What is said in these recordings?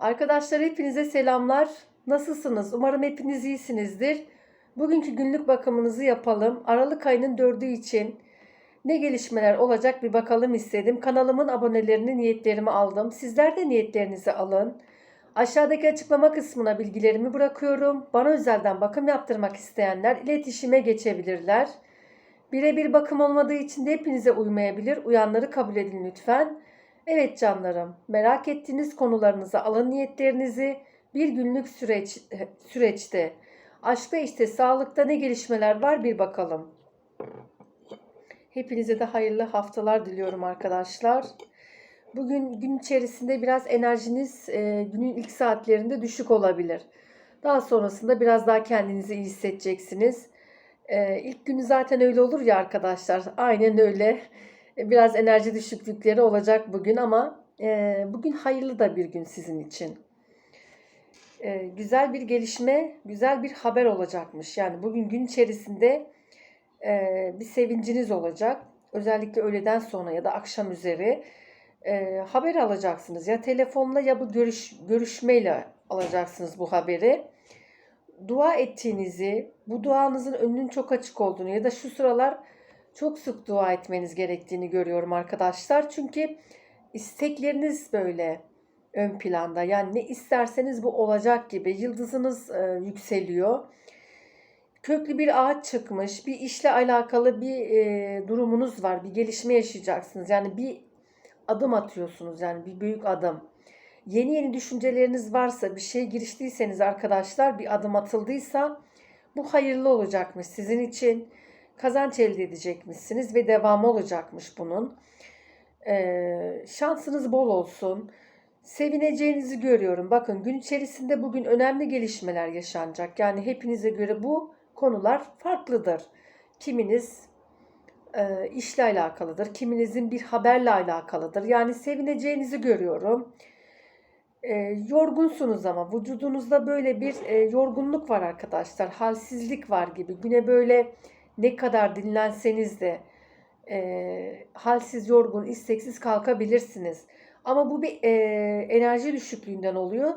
Arkadaşlar hepinize selamlar. Nasılsınız? Umarım hepiniz iyisinizdir. Bugünkü günlük bakımınızı yapalım. Aralık ayının dördü için ne gelişmeler olacak bir bakalım istedim. Kanalımın abonelerini, niyetlerimi aldım. Sizler de niyetlerinizi alın. Aşağıdaki açıklama kısmına bilgilerimi bırakıyorum. Bana özelden bakım yaptırmak isteyenler iletişime geçebilirler. Birebir bakım olmadığı için de hepinize uymayabilir. Uyanları kabul edin lütfen. Evet canlarım, merak ettiğiniz konularınızı alın niyetlerinizi bir günlük süreç süreçte aşkta işte sağlıkta ne gelişmeler var bir bakalım. Hepinize de hayırlı haftalar diliyorum arkadaşlar. Bugün gün içerisinde biraz enerjiniz e, günün ilk saatlerinde düşük olabilir. Daha sonrasında biraz daha kendinizi iyi hissedeceksiniz. E, ilk günü zaten öyle olur ya arkadaşlar. Aynen öyle. Biraz enerji düşüklükleri olacak bugün ama e, bugün hayırlı da bir gün sizin için. E, güzel bir gelişme, güzel bir haber olacakmış. Yani bugün gün içerisinde e, bir sevinciniz olacak. Özellikle öğleden sonra ya da akşam üzeri e, haber alacaksınız. Ya telefonla ya bu görüş, görüşmeyle alacaksınız bu haberi. Dua ettiğinizi, bu duanızın önünün çok açık olduğunu ya da şu sıralar çok sık dua etmeniz gerektiğini görüyorum arkadaşlar. Çünkü istekleriniz böyle ön planda. Yani ne isterseniz bu olacak gibi. Yıldızınız e, yükseliyor. Köklü bir ağaç çıkmış. Bir işle alakalı bir e, durumunuz var. Bir gelişme yaşayacaksınız. Yani bir adım atıyorsunuz. Yani bir büyük adım. Yeni yeni düşünceleriniz varsa, bir şeye giriştiyseniz arkadaşlar, bir adım atıldıysa bu hayırlı olacakmış sizin için kazanç elde edecekmişsiniz ve devamı olacakmış bunun. Ee, şansınız bol olsun. Sevineceğinizi görüyorum. Bakın gün içerisinde bugün önemli gelişmeler yaşanacak. Yani hepinize göre bu konular farklıdır. Kiminiz e, işle alakalıdır, kiminizin bir haberle alakalıdır. Yani sevineceğinizi görüyorum. E, yorgunsunuz ama vücudunuzda böyle bir e, yorgunluk var arkadaşlar. Halsizlik var gibi. Güne böyle ne kadar dinlenseniz de e, halsiz, yorgun, isteksiz kalkabilirsiniz. Ama bu bir e, enerji düşüklüğünden oluyor.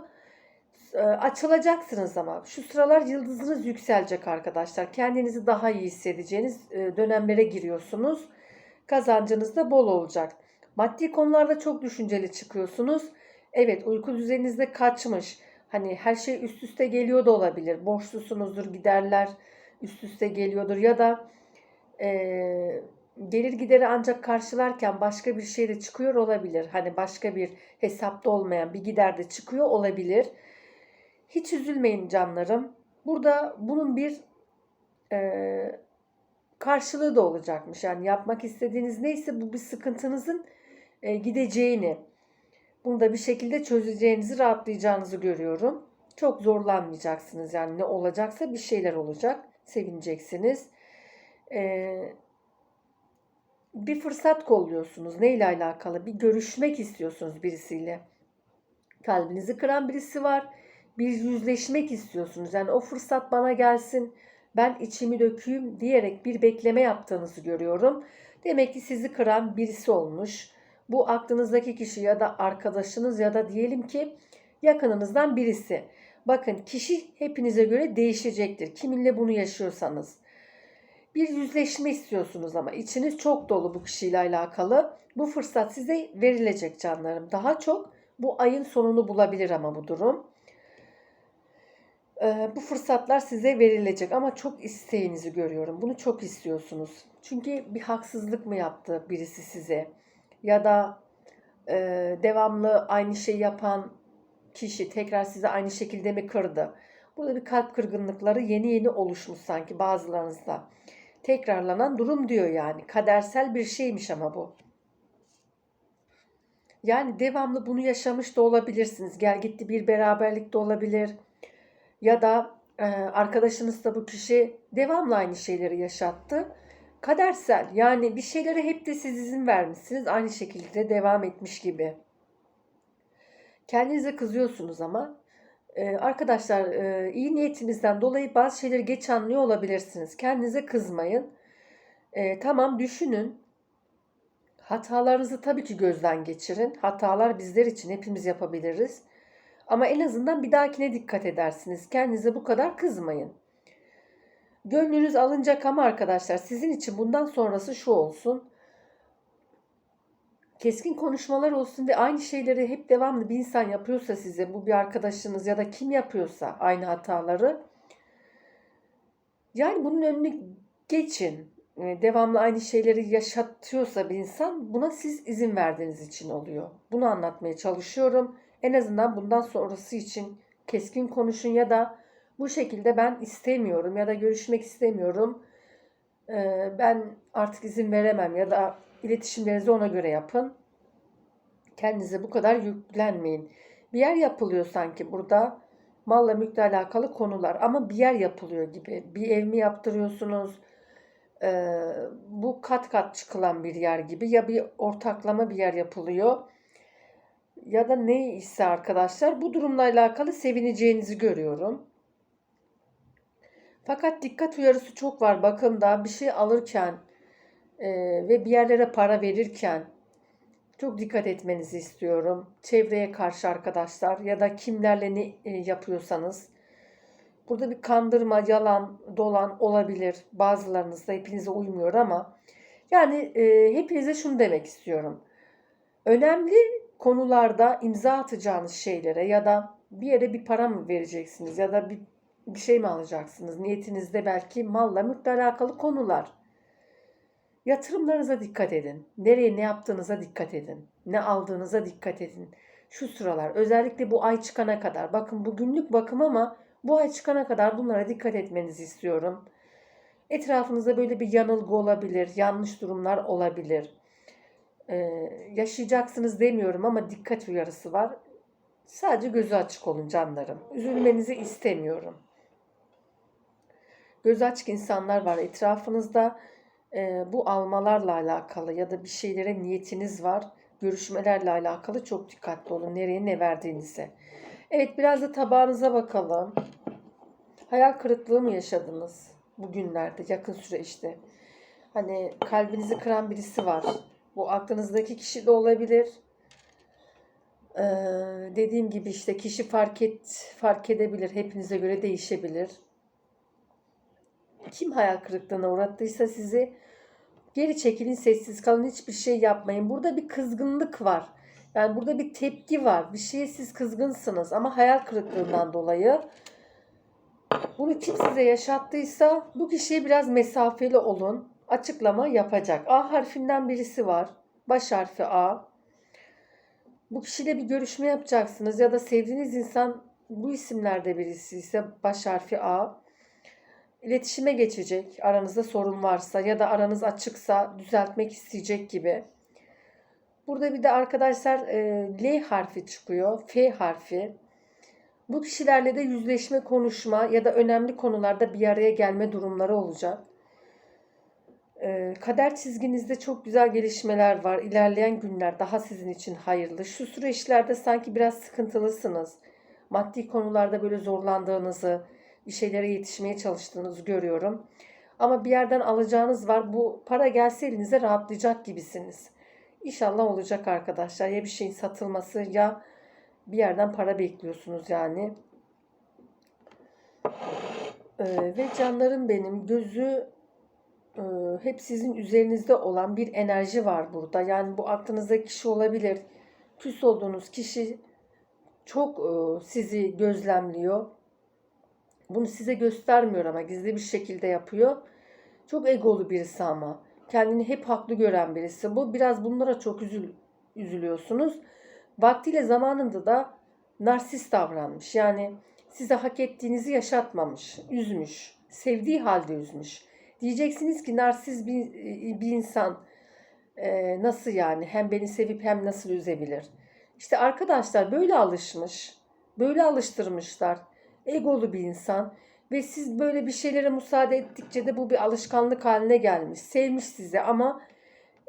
E, açılacaksınız ama. Şu sıralar yıldızınız yükselecek arkadaşlar. Kendinizi daha iyi hissedeceğiniz e, dönemlere giriyorsunuz. Kazancınız da bol olacak. Maddi konularda çok düşünceli çıkıyorsunuz. Evet uyku düzeninizde kaçmış. Hani her şey üst üste geliyor da olabilir. Borçlusunuzdur, giderler üst üste geliyordur ya da e, gelir gideri ancak karşılarken başka bir şey de çıkıyor olabilir. Hani başka bir hesapta olmayan bir gider de çıkıyor olabilir. Hiç üzülmeyin canlarım. Burada bunun bir e, karşılığı da olacakmış. Yani yapmak istediğiniz neyse bu bir sıkıntınızın e, gideceğini, bunu da bir şekilde çözeceğinizi, rahatlayacağınızı görüyorum. Çok zorlanmayacaksınız yani ne olacaksa bir şeyler olacak sevineceksiniz. Ee, bir fırsat kolluyorsunuz. Neyle alakalı? Bir görüşmek istiyorsunuz birisiyle. Kalbinizi kıran birisi var. Bir yüzleşmek istiyorsunuz. Yani o fırsat bana gelsin. Ben içimi dökeyim diyerek bir bekleme yaptığınızı görüyorum. Demek ki sizi kıran birisi olmuş. Bu aklınızdaki kişi ya da arkadaşınız ya da diyelim ki yakınınızdan birisi. Bakın kişi hepinize göre değişecektir. Kiminle bunu yaşıyorsanız. Bir yüzleşme istiyorsunuz ama içiniz çok dolu bu kişiyle alakalı. Bu fırsat size verilecek canlarım. Daha çok bu ayın sonunu bulabilir ama bu durum. Ee, bu fırsatlar size verilecek ama çok isteğinizi görüyorum. Bunu çok istiyorsunuz. Çünkü bir haksızlık mı yaptı birisi size? Ya da e, devamlı aynı şeyi yapan kişi tekrar size aynı şekilde mi kırdı? Burada bir kalp kırgınlıkları yeni yeni oluşmuş sanki bazılarınızda. Tekrarlanan durum diyor yani. Kadersel bir şeymiş ama bu. Yani devamlı bunu yaşamış da olabilirsiniz. Gel gitti bir beraberlik de olabilir. Ya da e, arkadaşınız da bu kişi devamlı aynı şeyleri yaşattı. Kadersel yani bir şeylere hep de siz izin vermişsiniz. Aynı şekilde devam etmiş gibi. Kendinize kızıyorsunuz ama ee, arkadaşlar e, iyi niyetinizden dolayı bazı şeyleri geç anlıyor olabilirsiniz. Kendinize kızmayın. Ee, tamam düşünün. Hatalarınızı tabii ki gözden geçirin. Hatalar bizler için hepimiz yapabiliriz. Ama en azından bir dahakine dikkat edersiniz. Kendinize bu kadar kızmayın. Gönlünüz alınacak ama arkadaşlar sizin için bundan sonrası şu olsun. Keskin konuşmalar olsun ve aynı şeyleri hep devamlı bir insan yapıyorsa size, bu bir arkadaşınız ya da kim yapıyorsa aynı hataları. Yani bunun önüne geçin. E, Devamlı aynı şeyleri yaşatıyorsa bir insan buna siz izin verdiğiniz için oluyor. Bunu anlatmaya çalışıyorum. En azından bundan sonrası için keskin konuşun ya da bu şekilde ben istemiyorum ya da görüşmek istemiyorum. Ee, Ben artık izin veremem ya da iletişimlerinizi ona göre yapın. Kendinize bu kadar yüklenmeyin. Bir yer yapılıyor sanki burada malla mülkle alakalı konular ama bir yer yapılıyor gibi. Bir ev mi yaptırıyorsunuz? Ee, bu kat kat çıkılan bir yer gibi ya bir ortaklama bir yer yapılıyor ya da ne ise arkadaşlar bu durumla alakalı sevineceğinizi görüyorum. Fakat dikkat uyarısı çok var bakımda bir şey alırken e, ve bir yerlere para verirken çok dikkat etmenizi istiyorum. Çevreye karşı arkadaşlar ya da kimlerle ne e, yapıyorsanız. Burada bir kandırma, yalan, dolan olabilir. Bazılarınızda hepinize uymuyor ama yani e, hepinize şunu demek istiyorum. Önemli konularda imza atacağınız şeylere ya da bir yere bir para mı vereceksiniz ya da bir, bir şey mi alacaksınız? Niyetinizde belki malla mülkle alakalı konular. Yatırımlarınıza dikkat edin. Nereye ne yaptığınıza dikkat edin. Ne aldığınıza dikkat edin. Şu sıralar özellikle bu ay çıkana kadar. Bakın bu günlük bakım ama bu ay çıkana kadar bunlara dikkat etmenizi istiyorum. Etrafınızda böyle bir yanılgı olabilir, yanlış durumlar olabilir. Ee, yaşayacaksınız demiyorum ama dikkat uyarısı var. Sadece gözü açık olun canlarım. Üzülmenizi istemiyorum. Gözü açık insanlar var etrafınızda. Ee, bu almalarla alakalı ya da bir şeylere niyetiniz var. Görüşmelerle alakalı çok dikkatli olun. Nereye ne verdiğinize. Evet biraz da tabağınıza bakalım. Hayal kırıklığı mı yaşadınız bugünlerde, yakın süreçte? Hani kalbinizi kıran birisi var. Bu aklınızdaki kişi de olabilir. Ee, dediğim gibi işte kişi fark et fark edebilir. Hepinize göre değişebilir. Kim hayal kırıklığına uğrattıysa sizi geri çekilin, sessiz kalın, hiçbir şey yapmayın. Burada bir kızgınlık var. Yani burada bir tepki var. Bir şeye siz kızgınsınız ama hayal kırıklığından dolayı bunu kim size yaşattıysa bu kişiye biraz mesafeli olun. Açıklama yapacak. A harfinden birisi var. Baş harfi A. Bu kişiyle bir görüşme yapacaksınız ya da sevdiğiniz insan bu isimlerde birisi ise baş harfi A. İletişime geçecek aranızda sorun varsa ya da aranız açıksa düzeltmek isteyecek gibi. Burada bir de arkadaşlar e, L harfi çıkıyor. F harfi. Bu kişilerle de yüzleşme, konuşma ya da önemli konularda bir araya gelme durumları olacak. E, kader çizginizde çok güzel gelişmeler var. İlerleyen günler daha sizin için hayırlı. Şu süreçlerde sanki biraz sıkıntılısınız. Maddi konularda böyle zorlandığınızı, bir şeylere yetişmeye çalıştığınızı görüyorum. Ama bir yerden alacağınız var. Bu para gelse elinize rahatlayacak gibisiniz. İnşallah olacak arkadaşlar. Ya bir şeyin satılması ya bir yerden para bekliyorsunuz yani. Ee, ve canlarım benim gözü e, hep sizin üzerinizde olan bir enerji var burada. Yani bu aklınızdaki kişi olabilir. Küs olduğunuz kişi çok e, sizi gözlemliyor. Bunu size göstermiyor ama gizli bir şekilde yapıyor. Çok egolu birisi ama. Kendini hep haklı gören birisi. Bu biraz bunlara çok üzül, üzülüyorsunuz. Vaktiyle zamanında da narsist davranmış. Yani size hak ettiğinizi yaşatmamış, üzmüş. Sevdiği halde üzmüş. Diyeceksiniz ki narsist bir, bir insan e, nasıl yani hem beni sevip hem nasıl üzebilir? İşte arkadaşlar böyle alışmış. Böyle alıştırmışlar. Egolu bir insan ve siz böyle bir şeylere müsaade ettikçe de bu bir alışkanlık haline gelmiş. Sevmiş sizi ama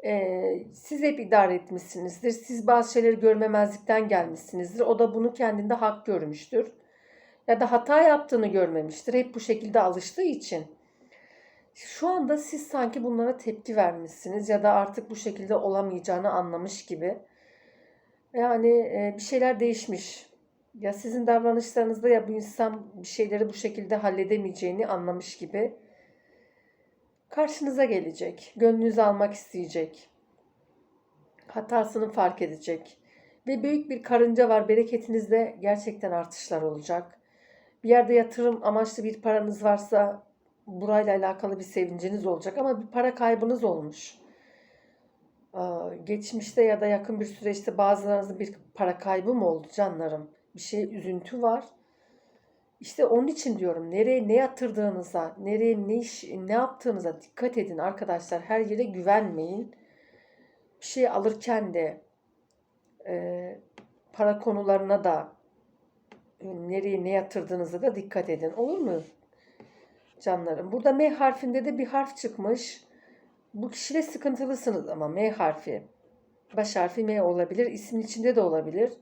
e, siz hep idare etmişsinizdir. Siz bazı şeyleri görmemezlikten gelmişsinizdir. O da bunu kendinde hak görmüştür. Ya da hata yaptığını görmemiştir. Hep bu şekilde alıştığı için. Şu anda siz sanki bunlara tepki vermişsiniz ya da artık bu şekilde olamayacağını anlamış gibi. Yani e, bir şeyler değişmiş. Ya sizin davranışlarınızda ya bu insan bir şeyleri bu şekilde halledemeyeceğini anlamış gibi karşınıza gelecek. Gönlünüzü almak isteyecek. Hatasını fark edecek. Ve büyük bir karınca var. Bereketinizde gerçekten artışlar olacak. Bir yerde yatırım amaçlı bir paranız varsa burayla alakalı bir sevinciniz olacak ama bir para kaybınız olmuş. Geçmişte ya da yakın bir süreçte bazılarınızın bir para kaybı mı oldu canlarım? Bir şey üzüntü var. İşte onun için diyorum nereye ne yatırdığınıza, nereye ne iş ne yaptığınıza dikkat edin arkadaşlar. Her yere güvenmeyin. Bir şey alırken de e, para konularına da e, nereye ne yatırdığınıza da dikkat edin. Olur mu canlarım? Burada M harfinde de bir harf çıkmış. Bu kişiyle sıkıntılısınız ama M harfi. Baş harfi M olabilir. ismin içinde de olabilir.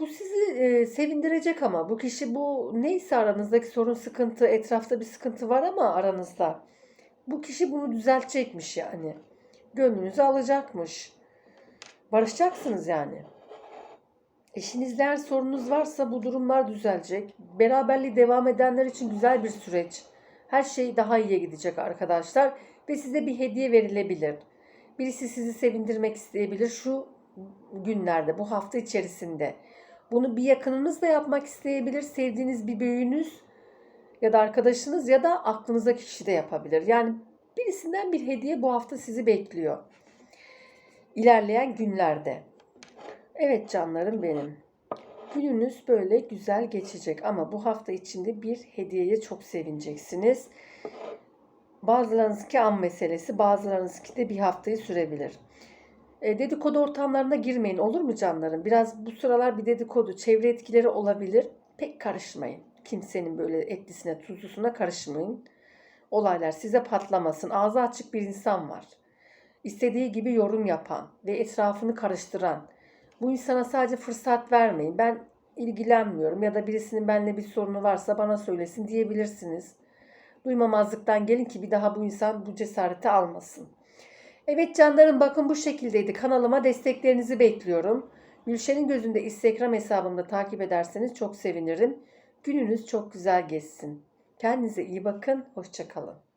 Bu sizi e, sevindirecek ama bu kişi bu neyse aranızdaki sorun sıkıntı etrafta bir sıkıntı var ama aranızda. Bu kişi bunu düzeltecekmiş yani. Gönlünüzü alacakmış. Barışacaksınız yani. Eşinizle eğer sorunuz varsa bu durumlar düzelecek. Beraberliği devam edenler için güzel bir süreç. Her şey daha iyiye gidecek arkadaşlar. Ve size bir hediye verilebilir. Birisi sizi sevindirmek isteyebilir şu günlerde, bu hafta içerisinde. Bunu bir yakınınız da yapmak isteyebilir. Sevdiğiniz bir büyüğünüz ya da arkadaşınız ya da aklınızdaki kişi de yapabilir. Yani birisinden bir hediye bu hafta sizi bekliyor. İlerleyen günlerde. Evet canlarım benim. Gününüz böyle güzel geçecek ama bu hafta içinde bir hediyeye çok sevineceksiniz. Bazılarınızki an meselesi, bazılarınızki de bir haftayı sürebilir. E, dedikodu ortamlarına girmeyin olur mu canlarım? Biraz bu sıralar bir dedikodu, çevre etkileri olabilir. Pek karışmayın. Kimsenin böyle etlisine, tuzlusuna karışmayın. Olaylar size patlamasın. Ağzı açık bir insan var. İstediği gibi yorum yapan ve etrafını karıştıran. Bu insana sadece fırsat vermeyin. Ben ilgilenmiyorum ya da birisinin benimle bir sorunu varsa bana söylesin diyebilirsiniz. Duymamazlıktan gelin ki bir daha bu insan bu cesareti almasın. Evet canlarım bakın bu şekildeydi. Kanalıma desteklerinizi bekliyorum. Gülşen'in gözünde Instagram hesabımda takip ederseniz çok sevinirim. Gününüz çok güzel geçsin. Kendinize iyi bakın. Hoşçakalın.